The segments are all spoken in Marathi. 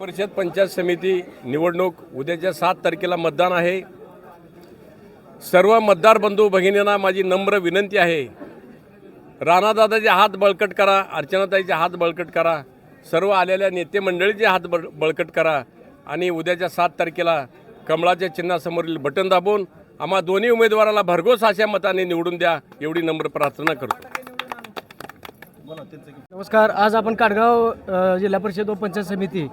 परिषद पंचायत समिती निवडणूक उद्याच्या सात तारखेला मतदान आहे. सर्व मतदार बंधू भगिनींना माझी नम्र विनंती आहे. राणादादाचे हात बळकट करा अर्चनाताईचे हात बळकट करा सर्व आलेल्या नेते मंडळीचे हात बळ बळकट करा आणि उद्याच्या सात तारखेला कमळाच्या चिन्हासमोरील बटन दाबून आम्हा दोन्ही उमेदवाराला भरघोस अशा मताने निवडून द्या एवढी नम्र प्रार्थना करतो. नमस्कार आज आपण काडगाव जिल्हा परिषद व पंचायत समिती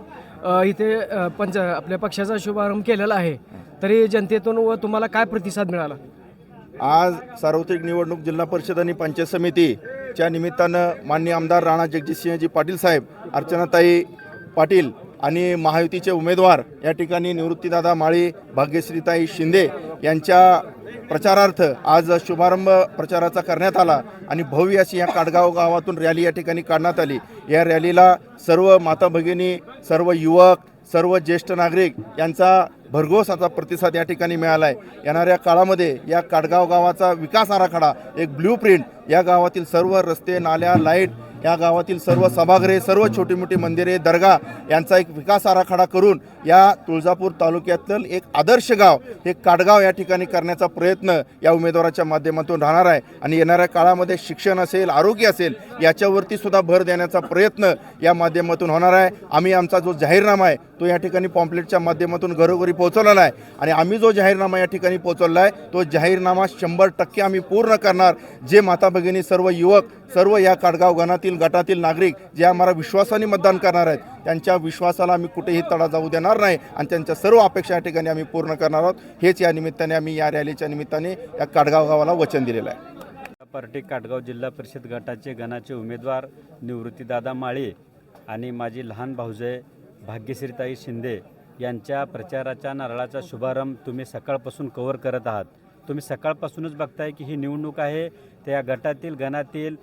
इथे पंच आपल्या पक्षाचा शुभारंभ केलेला आहे. तरी जनतेतून व तुम्हाला काय प्रतिसाद मिळाला? आज सार्वत्रिक निवडणूक जिल्हा परिषद आणि पंचायत समितीच्या निमित्तानं माननीय आमदार राणा जगजितसिंहजी पाटील साहेब अर्चनाताई पाटील आणि महायुतीचे उमेदवार या ठिकाणी निवृत्तीदादा माळी भाग्यश्रीताई शिंदे यांच्या प्रचारार्थ आज शुभारंभ प्रचाराचा करण्यात आला आणि भव्य अशी या काडगाव गावातून रॅली या ठिकाणी काढण्यात आली. या रॅलीला सर्व माता भगिनी सर्व युवक सर्व ज्येष्ठ नागरिक यांचा भरघोस आता प्रतिसाद या ठिकाणी मिळाला आहे येणाऱ्या काळामध्ये या काडगाव गावाचा विकास आराखडा एक ब्ल्यू प्रिंट या गावातील सर्व रस्ते नाल्या लाइट या गावातील सर्व सभागृहे सर्व छोटी मोठी मंदिरे दर्गा यांचा एक विकास आराखडा करून या तुळजापूर तालुक्यातलं एक आदर्श गाव हे काडगाव या ठिकाणी करण्याचा प्रयत्न या उमेदवाराच्या माध्यमातून राहणार आहे. आणि येणाऱ्या काळामध्ये शिक्षण असेल आरोग्य असेल याच्यावरती सुद्धा भर देण्याचा प्रयत्न या माध्यमातून होणार आहे. आम्ही आमचा जो जाहीरनामा आहे तो या ठिकाणी पॉम्पलेटच्या माध्यमातून घरोघरी पोहोचवलेला आहे. आणि आम्ही जो जाहीरनामा या ठिकाणी पोहोचवला आहे तो जाहीरनामा शंभर टक्के आम्ही पूर्ण करणार. जे माता भगिनी सर्व युवक सर्व या काडगाव गणातील गटातील नागरिक जे आम्हाला विश्वासाने मतदान करणार आहेत त्यांच्या विश्वासाला आम्ही कुठेही तडा जाऊ देणार नाही. आणि त्यांच्या सर्व अपेक्षा या ठिकाणी आम्ही पूर्ण करणार आहोत. हेच या निमित्ताने आम्ही या रॅलीच्या निमित्ताने या काडगाव गावाला वचन दिलेलं आहे. पार्टी काटगाव जिल्हा परिषद गटाचे गणाचे उमेदवार निवृत्तीदादा माळी आणि माझी लहान भाऊजे भाग्यश्रीताई शिंदे यांच्या प्रचाराच्या नारळाचा शुभारंभ तुम्ही सकाळपासून कव्हर करत आहात. तुम्ही सकाळपासूनच बघताय की ही निवडणूक आहे. त्या गटातील गणातील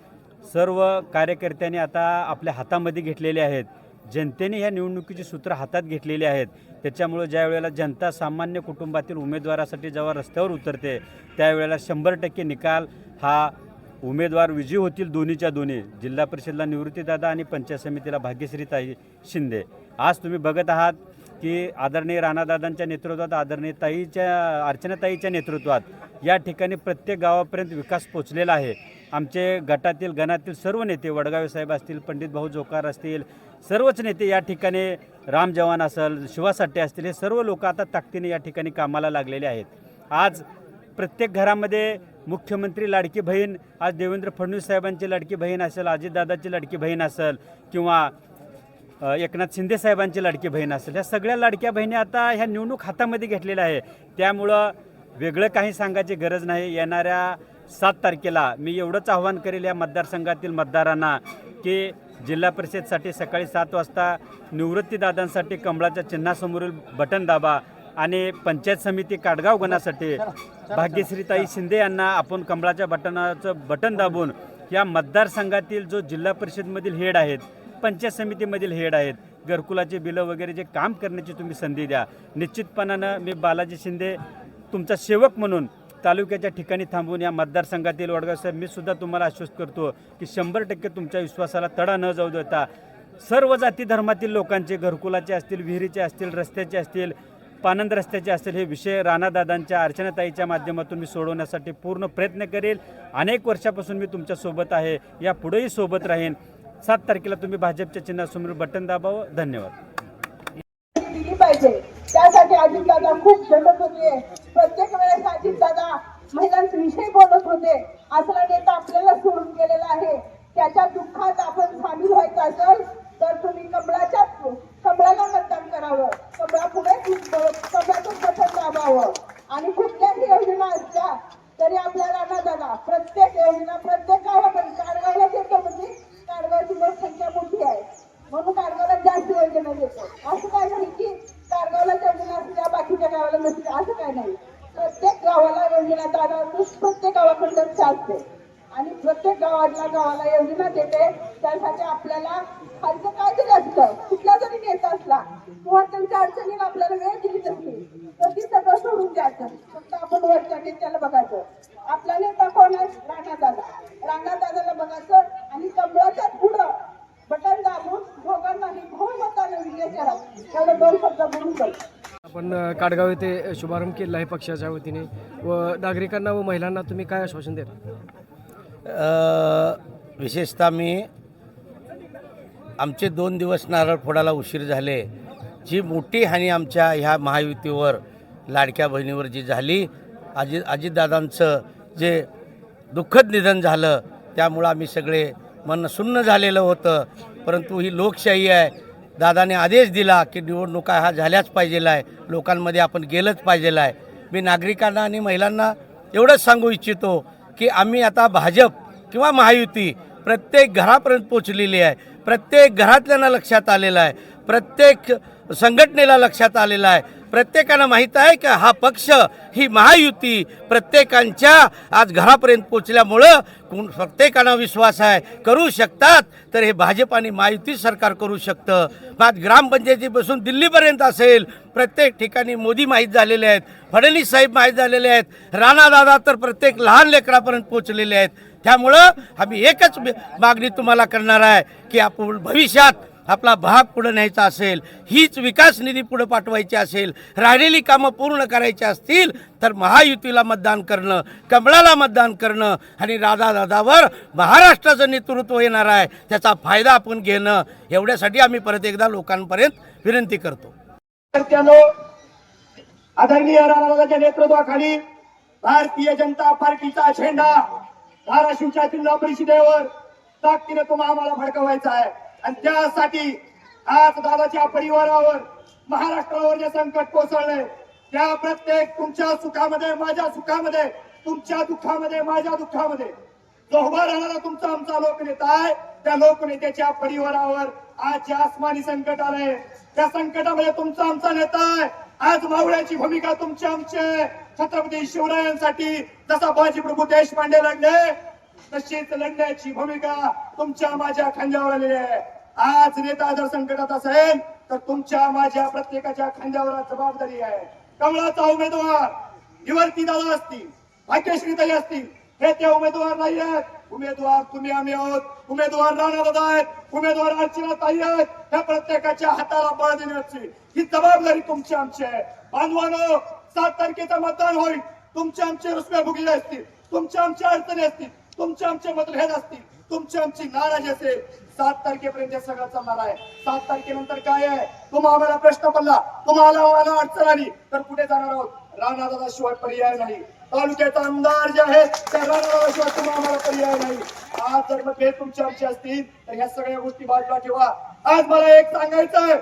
सर्व कार्यकर्त्यांनी आता आपल्या हातामध्ये घेतलेले आहेत. जनतेने ह्या निवडणुकीची सूत्र हातात घेतलेली आहेत. त्याच्यामुळं ज्या वेळेला जनता सामान्य कुटुंबातील उमेदवारासाठी जेव्हा रस्त्यावर उतरते त्यावेळेला शंभर टक्के निकाल हा उमेदवार विजयी होतील दोन्हीच्या दोन्ही. जिल्हा परिषदला निवृत्तीदादा आणि पंचायत समितीला भाग्यश्रीताई शिंदे. आज तुम्ही बघत आहात की आदरणीय राणादादांच्या नेतृत्वात आदरणीय ताईच्या अर्चनाताईच्या नेतृत्वात या ठिकाणी प्रत्येक गावापर्यंत विकास पोचलेला आहे. आमचे गटातील गणातील सर्व नेते वडगावे साहेब असतील पंडित भाऊ जोकार असतील सर्वच नेते या ठिकाणी राम जवान असेल शिवासाठे असतील हे सर्व लोक आता ताकदीने या ठिकाणी कामाला लागलेले आहेत. आज प्रत्येक घरामध्ये मुख्यमंत्री लाडकी बहीण आज देवेंद्र फडणवीस साहेबांची लाडकी बहीण असेल अजितदादाची लाडकी बहीण असेल किंवा एकनाथ शिंदे साहेबांची लाडकी बहीण असेल. ह्या सगळ्या लाडक्या बहिणी आता ह्या निवडणूक हातामध्ये घेतलेल्या आहे त्यामुळं वेगळं काही सांगायची गरज नाही. येणाऱ्या सात तारखेला मी एवढंच आव्हान करेल या मतदारसंघातील मतदारांना की जिल्हा परिषदसाठी सकाळी सात वाजता निवृत्तीदादांसाठी कमळाच्या चिन्हासमोरील बटन दाबा आणि पंचायत समिती काडगाव गणासाठी भाग्यश्रीताई शिंदे यांना आपण कमळाच्या बटनाचं बटन दाबून या मतदारसंघातील जो जिल्हा परिषदमधील हेड आहेत पंचायत समितीमधील हेड आहेत. घरकुलाचे बिलं वगैरे जे काम करण्याची तुम्ही संधी द्या. निश्चितपणानं मी बालाजी शिंदे तुमचा सेवक म्हणून तालुक्याच्या ठिकाणी थांबून या मतदारसंघातील वडगाव साहेब मी सुद्धा तुम्हाला आश्वस्त करतो की शंभर टक्के तुमच्या विश्वासाला तडा न जाऊ देता सर्व जाती धर्मातील लोकांचे घरकुलाचे असतील विहिरीचे असतील रस्त्याचे असतील पानंद रस्त्याचे असतील हे विषय राणादादांच्या अर्चनाताईच्या माध्यमातून मी सोडवण्यासाठी पूर्ण प्रयत्न करेल. अनेक वर्षापासून मी तुमच्यासोबत आहे. या पुढेही सोबत राहीन. सात तारखेला तुम्ही भाजपच्या चिन्हासमोर बटन दाबावं. धन्यवाद. दिली पाहिजे. त्यासाठी अजितदादा खूप झटत होते. प्रत्येक वेळेस अजितदादा महिलांविषयी बोलत होते असला नेता आपल्याला सोडून गेलेला आहे त्याच्या दुःखात आपण सामील व्हायचं असेल तर तुम्ही कमळाच्या कमळाला मतदान करावं कमळा पुढे कमळातून बटन दाबावं आणि कुठल्याही योजना असल्या तरी आपल्याला ना दादा प्रत्येक योजना प्रत्येक गावामध्ये काडगावला देतो म्हणजे काडगावची लोकसंख्या मोठी आहे म्हणून कारगावला जास्त योजना देतो असं काय नाही की कारगावला योजना असल्या बाकीच्या गावाला नसल्या असं काय नाही प्रत्येक गावाला योजना दादा प्रत्येक गावाकडं चालते आणि प्रत्येक गावातला गावाला योजना देते त्यासाठी आपल्याला खालचं काय असतं. कुठला जरी नेता असला किंवा त्यांच्या अडचणीला आपल्याला वेळ दिली नसली तर ती सगळं सोडून द्यायचं. फक्त आपण वरच्या नेत्याला बघायचं. आपला नेता कोण आहे? राणा दादा. राणा दादाला बघायचं आणि कमळाच्या पुढं बटन दाबून दोघांनाही बहुमताने विजय करा. एवढं दोन शब्द बोलून जाईल आपण काडगाव येथे शुभारंभ केला आहे पक्षाच्या वतीने. व नागरिकांना व महिलांना तुम्ही काय आश्वासन देता? विशेषतः मी आमचे दोन दिवस नारळ फोडायला उशीर झाले. जी मोठी हानी आमच्या ह्या महायुतीवर लाडक्या बहिणीवर जी झाली अजित अजितदादांचं जे दुःखद निधन झालं त्यामुळं आम्ही सगळे मन सुन्न झालेलं होतं. परंतु ही लोकशाही आहे. दादाने आदेश दिला की निवडणुका हा झाल्याच पाहिजेला आहे. लोकांमध्ये आपण गेलंच पाहिजेल आहे. मी नागरिकांना आणि महिलांना एवढंच सांगू इच्छितो की आम्ही आता भाजप किंवा महायुती प्रत्येक घरापर्यंत पोचलेली आहे. प्रत्येक घरातल्यांना लक्षात आलेलं आहे. प्रत्येक संघटनेला लक्षात आलेलं आहे. प्रत्येकानं माहीत आहे का हा पक्ष ही महायुती प्रत्येकांच्या आज घरापर्यंत पोचल्यामुळं कोण प्रत्येकानं विश्वास आहे करू शकतात. तर हे भाजप आणि महायुती सरकार करू शकतं. आज ग्रामपंचायतीपासून दिल्लीपर्यंत असेल प्रत्येक ठिकाणी मोदी माहीत झालेले आहेत फडणवीस साहेब माहीत झालेले आहेत राणादादा तर प्रत्येक लहान लेकरापर्यंत पोचलेले आहेत. त्यामुळं आम्ही एकच मागणी तुम्हाला करणार आहे की आपण भविष्यात आपला भाग पुढे न्यायचा असेल हीच विकास निधी पुढे पाठवायची असेल राहिलेली कामं पूर्ण करायची असतील तर महायुतीला मतदान करणं कमळाला मतदान करणं आणि राधादादावर महाराष्ट्राचं नेतृत्व येणार आहे त्याचा फायदा आपण घेणं एवढ्यासाठी आम्ही परत एकदा लोकांपर्यंत विनंती करतो. आदरणीय राणाच्या नेतृत्वाखाली भारतीय जनता पार्टीचा झेंडा धाराशिवच्या जिल्हा परिषदेवर ताकदीने तुम्हाला आम्हाला भडकवायचा आहे. आणि त्यासाठी आज दादाच्या परिवारावर महाराष्ट्रावर जे संकट कोसळलंय त्या प्रत्येक तुमच्या सुखामध्ये माझ्या सुखामध्ये तुमच्या दुःखामध्ये माझ्या दुःखामध्ये. जो उभा राहणारा तुमचा आमचा लोकनेता आहे त्या लोकनेत्याच्या परिवारावर आज जे आसमानी संकट आलंय त्या संकटामध्ये तुमचा आमचा नेता आहे. आज मावळ्याची भूमिका तुमची आमची छत्रपती शिवरायांसाठी जसा बाजी प्रभू देशपांडे लढले तशीच लढण्याची भूमिका तुमच्या माझ्या खांद्यावर आलेली आहे. आज नेता जर संकटात असेल तर तुमच्या माझ्या प्रत्येकाच्या खांद्यावर जबाबदारी आहे. कमळाचा उमेदवार निवर्ती दादा असतील भाग्यश्रीताई असतील हे ते उमेदवार नाही आहेत. उमेदवार तुम्ही आम्ही आहोत. उमेदवार राणा दादा आहेत. उमेदवार अर्चना ताई आहेत. ह्या प्रत्येकाच्या हाताला बळ देण्याची ही जबाबदारी तुमची आमची आहे. बांधवानो सात तारखेचं मतदान होईल. तुमचे आमचे रुसवे भुगले असतील. तुमच्या आमच्या अडचणी असतील. तुमचे आमचे मतभेद असतील. तुमची आमची नाराजी असेल. सात तारखेपर्यंत हे सगळं चालणार आहे. सात तारखेनंतर काय आहे? तुम्हा आम्हाला प्रश्न पडला. तुम्हाला आम्हाला अडचण आली. तर कुठे जाणार आहोत? राणादादा शिवाय पर्याय नाही. तालुक्याचा आमदार जे आहे त्या राणादादा शिवाय तुम्हाला आम्हाला पर्याय नाही. आज जर मतभेद तुमचे आमचे असतील तर ह्या सगळ्या गोष्टी बाजूला ठेवा. आज मला एक सांगायचं आहे.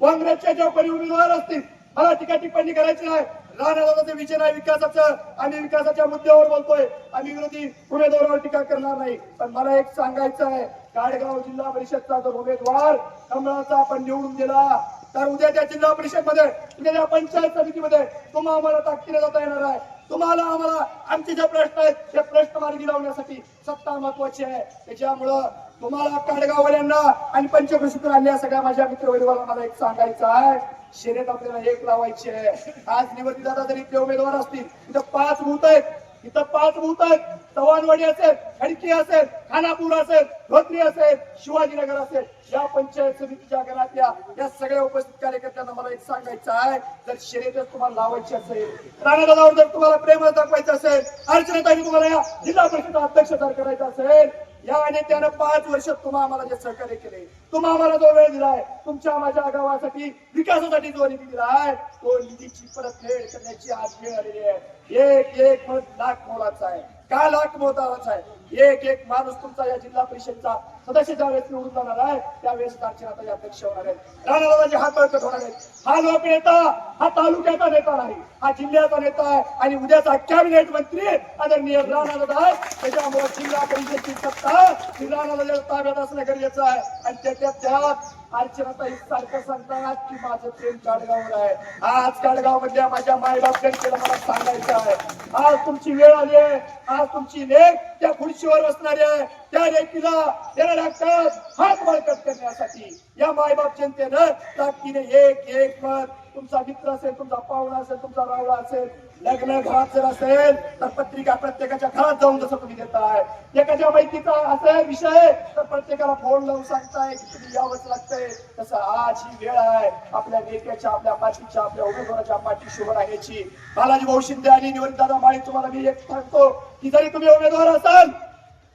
काँग्रेसच्या ज्या कोणी उमेदवार असतील मला टीका टिप्पणी करायची नाही राणादादाचं विजय नाही विकासाचं. आम्ही विकासाच्या मुद्द्यावर बोलतोय. आम्ही विरोधी उमेदवारावर टीका करणार नाही. पण मला एक सांगायचं आहे. गाडगाव जिल्हा परिषदचा जर उमेदवार कमळाचा आपण निवडून दिला तर उद्या त्या जिल्हा परिषदमध्ये उद्या त्या पंचायत समितीमध्ये तुम्हाला आम्हाला ताकदीने जाता येणार आहे. तुम्हाला आम्हाला आमचे जे प्रश्न आहेत ते प्रश्न मार्गी लावण्यासाठी सत्ता महत्वाची आहे. त्याच्यामुळं तुम्हाला काडगाववाल्यांना आणि पंचकृषीतून आलेल्या सगळ्या माझ्या मित्रवैद्यवाला मला एक सांगायचं आहे. शर्यत आपल्याला एक लावायची आहे. आज निवृत्ती दादा तरी इथले उमेदवार असतील इथं पाच भूत आहेत. इथं पाच भूत आहेत. चव्हाणवाडी असेल खडकी असेल खानापूर असेल धोत्री असेल शिवाजीनगर असेल या पंचायत समितीच्या घरातल्या या सगळ्या उपस्थित कार्यकर्त्यांना मला एक सांगायचं आहे. जर शर्यत तुम्हाला लावायची असेल राणादादावर जर तुम्हाला प्रेम दाखवायचं असेल अर्चना तुम्हाला या जिल्हा परिषद अध्यक्ष जर करायचं असेल या नेत्यानं पाच वर्ष तुम्हा आम्हाला जे सहकार्य केले. तुम्हा आम्हाला जो वेळ दिलाय तुमच्या माझ्या गावासाठी विकासासाठी जो निधी दिलाय तो निधीची परतफेड करण्याची आज वेळ आलेली आहे. एक एक लाख मोलाचा आहे. का लाख मोलाचा आहे? एक एक माणूस तुमचा या जिल्हा परिषदचा सदस्य ज्यावेळेस निवडून जाणार आहे त्यावेळेस अर्चनाताई अध्यक्ष होणार आहेत. राणादादाचे हात बळकट होणार आहेत. हा लोकनेता हा तालुक्याचा नेता नाही हा जिल्ह्याचा नेता आहे आणि उद्याचा कॅबिनेट मंत्री आदरणीय राणादादा आहे त्याच्यामुळे जिल्हा परिषदची सत्ता ही राणादाच्या ताब्यात असणं गरजेचं आहे. आणि त्याच्या त्यात अर्चनाताई सारखं सांगतात की माझं प्रेम काडगाववर आहे. आज काडगाव मधल्या माझ्या मायबाप जनतेला मला सांगायचं आहे. आज तुमची वेळ आली आहे. आज तुमची लेख त्या खुर्चीवर बसणाऱ्या त्या व्यक्तीला त्याला लागतात हात बळकट करण्यासाठी. या मायबाप जनतेनं ताकदीने एक एक मत तुमचा मित्र असेल तुमचा पाहुणा असेल तुमचा रावळा असेल लग्न घरात जर असेल तर पत्रिका प्रत्येकाच्या घरात जाऊन जसं तुम्ही देताय. एखाद्या माहितीचा असा विषय तर प्रत्येकाला फोन लावून सांगताय की तुम्ही यावंच लागतंय. तसं आज ही वेळ आहे आपल्या नेत्याच्या आपल्या पाठीच्या आपल्या उमेदवाराच्या पाठीशी उभं राहण्याची बालाजी भाऊ शिंदे आणि निवृत्तदादा माळी तुम्हाला मी एक सांगतो की जरी तुम्ही उमेदवार असाल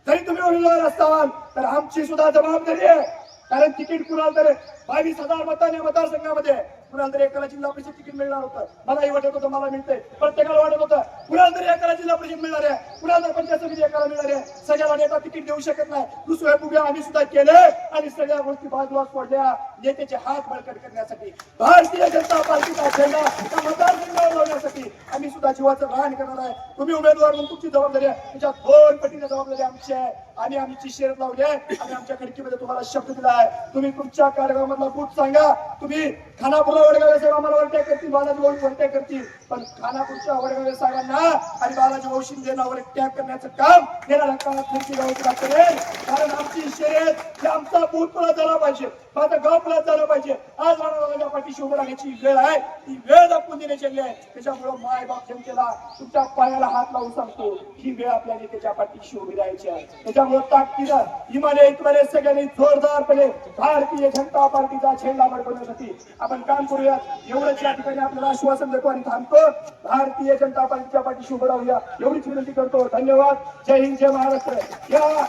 तरी तुम्ही उमेदवार असाल तर आमची सुद्धा जबाबदारी आहे. कारण तिकीट कुणाला तरी बावीस हजार मताने मतदारसंघामध्ये. कुणाला एकाला जिल्हा परिषद तिकीट मिळणार होतं. मलाही वाटत होतं मला मिळतंय. प्रत्येकाला वाटत होतं कुणाला तरी एकाला जिल्हा परिषद मिळणार आहे. कुणाला पंचायत समिती एकाला मिळणार आहे. सगळ्याला नेता तिकीट देऊ शकत नाही. दुसऱ्या उभ्या आम्ही सुद्धा केले. आणि सगळ्या गोष्टी बाजूला सोडल्या. नेत्याचे हात बळकट करण्यासाठी भारतीय जनता पार्टीचा झेंडा त्या मतदारसंघावर लावण्यासाठी आम्ही सुद्धा जीवाचं रान करणार आहे. तुम्ही उमेदवार म्हणून तुमची जबाबदारी आहे. तुमच्या दोन पटीने जबाबदारी आमची आहे. आम्ही आमची शेअर लावली आहे. आणि आमच्या खडकीमध्ये तुम्हाला शब्द दिला आहे. तुम्ही तुमच्या कार्यक्रमात बूट सांगा. तुम्ही खानापूरला वडगावे साहेब आम्हाला वरट्या करतील बालाजी भाऊ वरट्या करतील. पण खानापूरच्या वडगावे साहेबांना आणि बालाजी भाऊ शिंदेना वरट्या करण्याचं काम येणाऱ्या काळात खडकी गावचा करेल कारण आमची शर्यत आमचा बूट पुढे झाला पाहिजे. आता गाव पुढे झालं पाहिजे. आज राणाच्या पाठीशी उभं राहण्याची वेळ आहे. ती वेळ दाखवून देण्याची वेळ आहे. त्याच्यामुळे माय बाप जनतेला तुमच्या पायाला हात लावून सांगतो ही वेळ आपल्या नेत्याच्या पाठीशी उभी राहायची आहे. त्याच्यामुळे ताकदीनं इमाने इतमाने सगळ्यांनी जोरदारपणे भारतीय जनता पार्टीचा झेंडा बडकवण्यासाठी आपण काम करूयात. एवढंच या ठिकाणी आपल्याला आश्वासन देतो आणि थांबतो. भारतीय जनता पार्टीच्या पाठीशी उभं राहूया. एवढीच विनंती करतो. धन्यवाद. जय हिंद जय महाराष्ट्र. या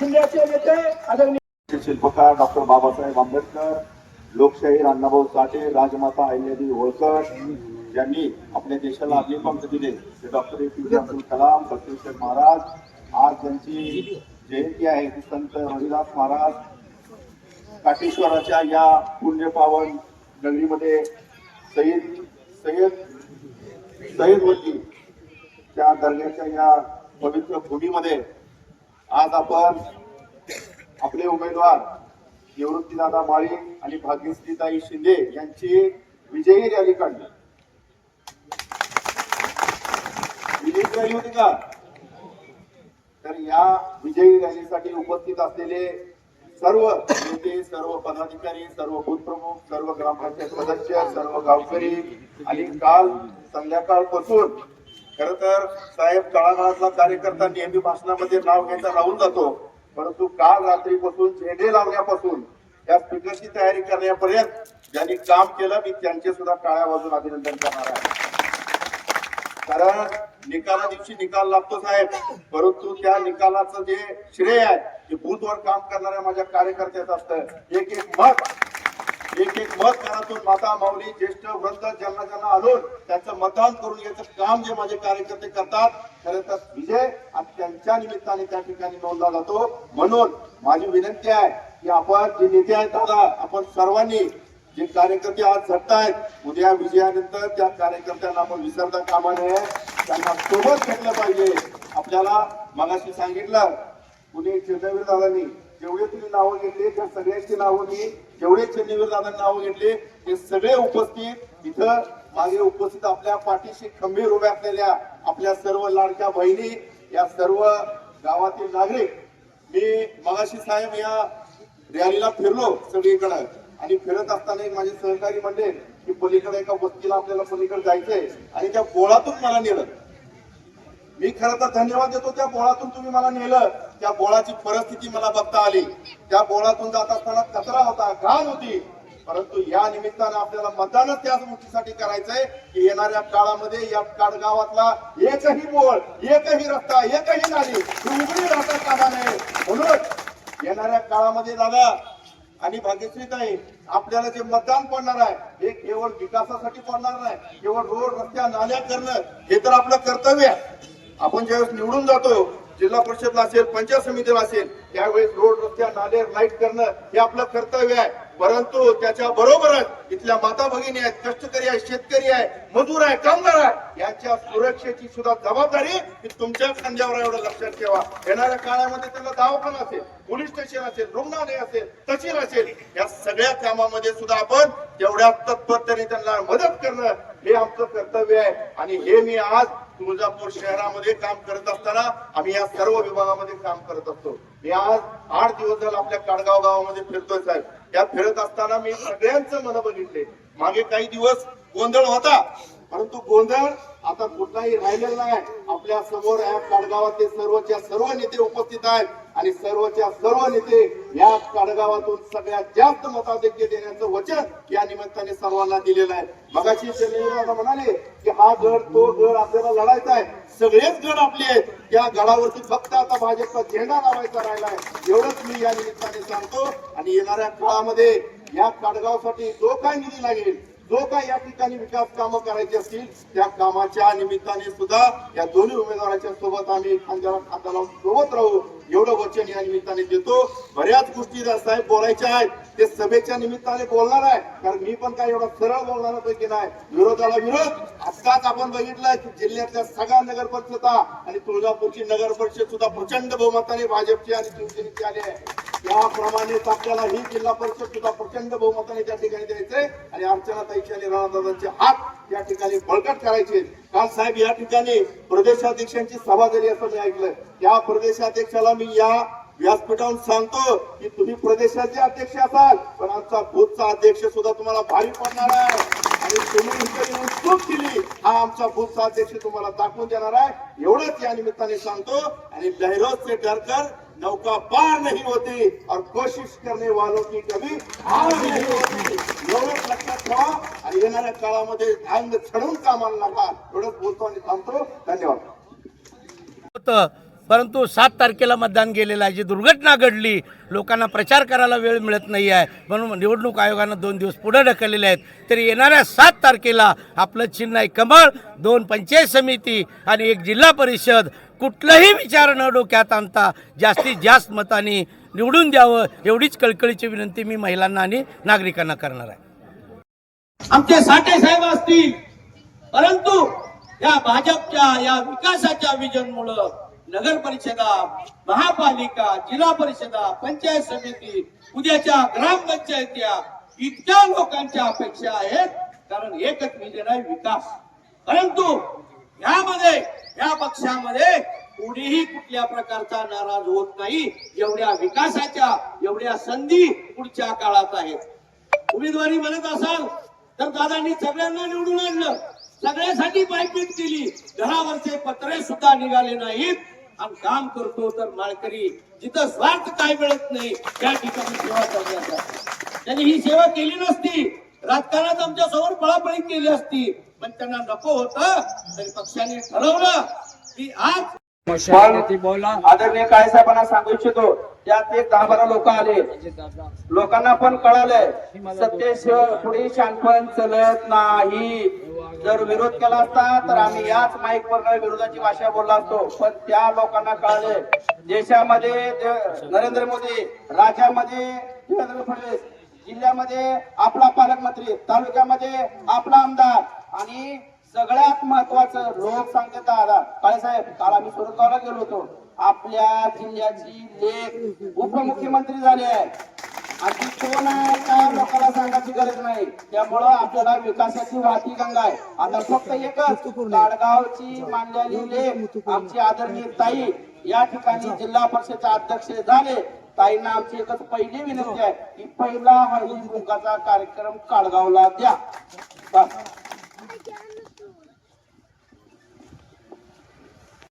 जिल्ह्याचे नेते आदरणीय शिल्पकार डॉक्टर बाबासाहेब आंबेडकर लोकशाहीर अण्णाभाऊ साठे राजमाता अहिल्यादेवी होळकर यांनी आपल्या देशाला आपली पंक्ती दिले. ते डॉक्टर ए पी जे अब्दुल कलाम बसवेश्वर महाराज आज त्यांची जयंती आहे ती संत रविदास महाराज काटेश्वराच्या या पुण्य पावन नगरीमध्ये सईद सय्यद सय्यदवती त्या दर्ग्याच्या या पवित्र भूमीमध्ये आज आपण आपले उमेदवार निवृत्तीदादा माळी आणि भाग्यश्रीताई शिंदे यांची विजयी रॅली काढली. विजयी रॅली होती का? तर या विजयी रॅलीसाठी उपस्थित असलेले सर्व नेते सर्व पदाधिकारी सर्व बूथ सर्व ग्रामपंचायत सदस्य सर्व गावकरी आणि काल संध्याकाळपासून खर तर साहेब तळागाळातला कार्यकर्ता नेहमी भाषणामध्ये नाव घ्यायचा राहून जातो. परंतु काल रात्रीपासून झेंडे लावण्यापासून या स्पीकरची तयारी करण्यापर्यंत ज्यांनी काम केलं मी त्यांचे सुद्धा टाळ्या वाजून अभिनंदन करणार आहे. कारण निकाला दिवशी निकाल लागतो साहेब. परंतु त्या निकालाचं जे श्रेय आहे ते बूथवर काम करणाऱ्या माझ्या कार्यकर्त्याचं असतं. एक एक मत एक एक मत घरातून माता माऊली ज्येष्ठ वृद्ध ज्यांना ज्यांना आणून त्यांचं मतदान करून घ्यायचं काम जे माझे कार्यकर्ते करतात खरं तर विजय आणि त्यांच्या निमित्ताने त्या ठिकाणी नोंदला जातो. म्हणून माझी विनंती आहे की आपण जे नेते आहेत दादा आपण सर्वांनी जे कार्यकर्ते आज झटतायत उद्या विजयानंतर त्या कार्यकर्त्यांना आपण विसरता कामा नये. त्यांना सोबत घेतलं पाहिजे. आपल्याला मगाशी सांगितलं कुणी चंद्रवीर दादांनी जेवढे तुम्ही नावं घेतले त्या सगळ्यांची नावं मी जेवढे चंद्रवीर दादांनी नावं घेतले ते सगळे उपस्थित इथं मागे उपस्थित आपल्या पाठीशी खंबीर उभ्या असलेल्या आपल्या सर्व लाडक्या बहिणी या सर्व गावातील नागरिक. मी मगाशी साहेब या रॅलीला फिरलो सगळीकडे. आणि फिरत असताना एक माझे सहकारी म्हणले की पलीकडे एका वस्तीला आपल्याला पलीकडे जायचंय. आणि त्या बोळातून मला नेलं. मी खरं तर धन्यवाद देतो त्या बोळातून तुम्ही मला नेलं. त्या बोळाची परिस्थिती मला बघता आली. त्या बोळातून जात असताना कचरा होता घाण होती. परंतु या निमित्तानं आपल्याला मतदानच त्याच गोष्टीसाठी करायचंय की येणाऱ्या काळामध्ये या काडगावातला एकही बोळ एकही रस्ता एकही नाली उघडी राहता कामा नये. म्हणून येणाऱ्या काळामध्ये दादा आणि भाग्यश्री ताई आपल्याला जे मतदान पडणार आहे हे केवळ विकासासाठी पडणार नाही केवळ रोड रस्त्या नाल्या करणं हे तर आपलं कर्तव्य आहे. आपण ज्यावेळेस निवडून जातो जिल्हा परिषदला असेल पंचायत समितीला असेल त्यावेळेस रोड रस्त्या नाले लाइट करणं हे आपलं कर्तव्य आहे. परंतु त्याच्या बरोबरच इथल्या माता भगिनी आहेत कष्टकरी आहे शेतकरी आहे मजूर आहे कामगार आहे यांच्या सुरक्षेची सुद्धा जबाबदारी ही तुमच्या खांद्यावर एवढं लक्षात ठेवा. येणाऱ्या काळामध्ये त्यांना दवाखाना असेल पोलीस स्टेशन असेल रुग्णालय असेल तहसील असेल या सगळ्या कामामध्ये सुद्धा आपण तेवढ्या तत्परतेने त्यांना मदत करणं हे आमचं कर्तव्य आहे. आणि हे मी आज तुळजापूर शहरामध्ये काम करत असताना आम्ही या सर्व विभागामध्ये काम करत असतो. मी आज आठ दिवस झाला आपल्या काडगाव गावामध्ये फिरतोय साहेब. या फिरत असताना मी सगळ्यांचं मन बघितले मागे काही दिवस गोंधळ होता परंतु गोंधळ आता कुठलाही राहिलेला नाही. आपल्यासमोर या काडगावातले सर्वच्या सर्व नेते उपस्थित आहेत. आणि सर्वच्या सर्व नेते या काडगावातून सगळ्यात जास्त मताधिक्य देण्याचं वचन या निमित्ताने सर्वांना दिलेलं आहे. मगाशी चंद्रबाबा म्हणाले की हा गड तो गड आपल्याला लढायचा आहे. सगळेच गड आपले आहेत. त्या गडावरती फक्त आता भाजपचा झेंडा लावायचा राहिला आहे एवढंच मी या निमित्ताने सांगतो. आणि येणाऱ्या काळामध्ये या काडगावसाठी जो काय निधी लागेल जो काय या ठिकाणी विकास कामं करायची असतील त्या कामाच्या निमित्ताने सुद्धा या दोन्ही उमेदवाराच्या सोबत आम्ही खांद्याला खांदा लावून सोबत राहू. एवढं वचन या निमित्ताने देतो. बऱ्याच गोष्टी ज्या साहेब बोलायच्या आहेत ते सभेच्या निमित्ताने बोलणार आहे. कारण मी पण काय एवढा सरळ बोलणाऱ्यापैकी नाही. विरोधाला विरोध. आताच आपण बघितलं की जिल्ह्यातल्या सगळ्या नगर परिषदा आणि तुळजापूरची नगर परिषद सुद्धा प्रचंड बहुमताने भाजपची आणि शिवसेनेची आली आहे. याप्रमाणेच आपल्याला ही जिल्हा परिषद सुद्धा प्रचंड बहुमताने त्या ठिकाणी द्यायचे आणि अर्चना ताईचे आणि राणादादांचे हात या ठिकाणी बळकट करायचे. काल साहेब या ठिकाणी प्रदेशाध्यक्षांची सभा झाली असं मी ऐकलं त्या प्रदेशाध्यक्षाला मी या व्यासपीठावरून सांगतो की तुम्ही प्रदेशाचे अध्यक्ष असाल पण आमचा बुथचा अध्यक्ष सुद्धा तुम्हाला भारी पडणार आहे. आणि तुम्ही चूक केली हा आमचा बुथचा अध्यक्ष तुम्हाला दाखवून देणार आहे. एवढंच या निमित्ताने सांगतो. आणि बहरोज से डरकर नौका पार नहीं होती और कोशिश करने वालों की कभी हार नहीं होती। एवढंच लक्षात ठेवा आणि येणाऱ्या काळामध्ये अंग छडून कामाला लागा। एवढंच बोलतो आणि थांबतो धन्यवाद। परंतु सात तारखेला मतदान गेलेलं आहे. जी दुर्घटना घडली लोकांना प्रचार करायला वेळ मिळत नाही आहे. म्हणून निवडणूक आयोगानं दोन दिवस पुढे ढकललेले आहेत. तरी येणाऱ्या सात तारखेला आपलं चिन्ह आहे कमळ दोन पंचायत समिती आणि एक जिल्हा परिषद. कुठलंही विचार न डोक्यात आणता जास्तीत जास्त मताने निवडून द्यावं एवढीच कळकळीची विनंती मी महिलांना आणि नागरिकांना करणार आहे. आमचे साठे साहेब असतील परंतु या भाजपच्या या विकासाच्या विजन नगर परिषदा महापालिका जिल्हा परिषदा पंचायत समिती उद्याच्या ग्रामपंचायत्या इतक्या लोकांच्या अपेक्षा आहेत कारण एकच विजन आहे विकास. परंतु यामध्ये या पक्षामध्ये कोणीही कुठल्या प्रकारचा नाराज होत नाही. एवढ्या विकासाच्या एवढ्या संधी पुढच्या काळात आहेत. उमेदवारी म्हणत असाल तर दादांनी सगळ्यांना निवडून आणलं. सगळ्यासाठी पायपीट केली. घरावरचे पत्रे सुद्धा निघाले नाहीत. आणि काम करतो तर माळकरी जिथं स्वार्थ काय मिळत नाही त्या ठिकाणी सेवा करण्याचा त्यांनी ही सेवा केली नसती. राजकारणात आमच्यासमोर पळापळी केली असती. पण त्यांना नको होत तरी पक्षाने ठरवलं की आज आदरणीय काळे साहेबांना सांगू इच्छितो त्यात एक दहा बारा लोक आले. लोकांना पण कळालंय सत्तेशिवाय पुढे शानपण चलत नाही. जर विरोध केला असता तर आम्ही याच माईक वर विरोधाची भाषा बोलला असतो. पण त्या लोकांना कळाले देशामध्ये नरेंद्र मोदी राज्यामध्ये देवेंद्र फडणवीस जिल्ह्यामध्ये आपला पालकमंत्री तालुक्यामध्ये आपला आमदार आणि सगळ्यात महत्वाचं लोक सांगतात दादा साहेब? काल आम्ही सुरतगावला गेलो होतो. आपल्या जिल्ह्याची लेख उपमुख्यमंत्री झाले आहे आणि कोण आहे काय लोकांना सांगायची गरज नाही. त्यामुळं आपल्याला विकासाची वाहती गंगा आहे. आता फक्त एकच लाडगावची मांडलेली लेख आमची आदरणीय ताई या ठिकाणी जिल्हा परिषदचे अध्यक्ष झाले. ताईंना आमची एकच पहिली विनंती आहे की पहिला हळदी कुंकाचा कार्यक्रम काळगावला द्या. बस.